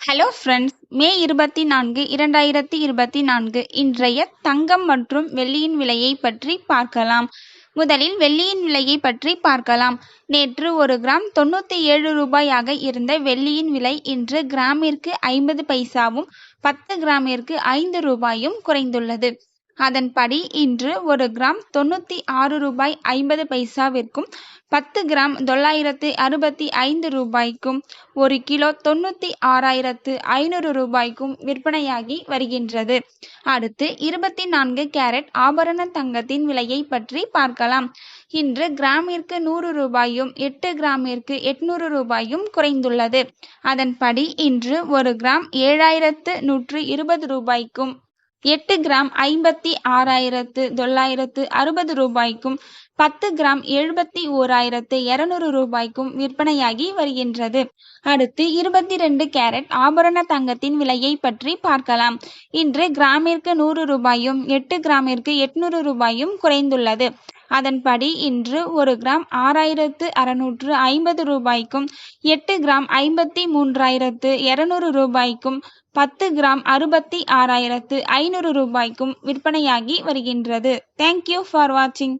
Hello friends மே இருபத்தி நான்கு இரண்டாயிரத்தி இருபத்தி நான்கு இன்றைய தங்கம் மற்றும் வெள்ளியின் விலையை பற்றி பார்க்கலாம். முதலில் வெள்ளியின் விலையை பற்றி பார்க்கலாம். நேற்று ஒரு கிராம் தொண்ணூற்றி ஏழு ரூபாயாக இருந்த வெள்ளியின் விலை இன்று கிராமிற்கு ஐம்பது பைசாவும் பத்து கிராமிற்கு ஐந்து ரூபாயும் குறைந்துள்ளது. அதன்படி இன்று ஒரு கிராம் தொண்ணூற்றி ஆறு ரூபாய் ஐம்பது பைசாவிற்கும் பத்து கிராம் தொள்ளாயிரத்து அறுபத்தி ஐந்து ரூபாய்க்கும் ஒரு கிலோ தொண்ணூற்றி ஆறாயிரத்து ஐநூறு ரூபாய்க்கும் விற்பனையாகி வருகின்றது. அடுத்து இருபத்தி நான்கு கேரட் ஆபரண தங்கத்தின் விலையை பற்றி பார்க்கலாம். இன்று கிராமிற்கு நூறு ரூபாயும் எட்டு கிராமிற்கு எட்நூறு ரூபாயும் குறைந்துள்ளது. அதன்படி இன்று ஒரு கிராம் ஏழாயிரத்து நூற்று இருபது ரூபாய்க்கும் எட்டு கிராம் ஐம்பத்தி ஆறாயிரத்து தொள்ளாயிரத்து அறுபது ரூபாய்க்கும் பத்து கிராம் எழுபத்தி ஓராயிரத்து இருநூறு ரூபாய்க்கும் விற்பனையாகி வருகின்றது. அடுத்து இருபத்தி ரெண்டு கேரட் ஆபரண தங்கத்தின் விலையை பற்றி பார்க்கலாம். இன்று கிராமிற்கு நூறு ரூபாயும் எட்டு கிராமிற்கு எட்நூறு ரூபாயும் குறைந்துள்ளது. அதன்படி இன்று ஒரு கிராம் ஆறாயிரத்து அறுநூற்று ஐம்பது ரூபாய்க்கும் எட்டு கிராம் ஐம்பத்தி மூன்றாயிரத்து இருநூறு ரூபாய்க்கும் பத்து கிராம் அறுபத்தி ஆறாயிரத்து ஐநூறு ரூபாய்க்கும் விற்பனையாகி வருகின்றது. தேங்க்யூ ஃபார் வாட்சிங்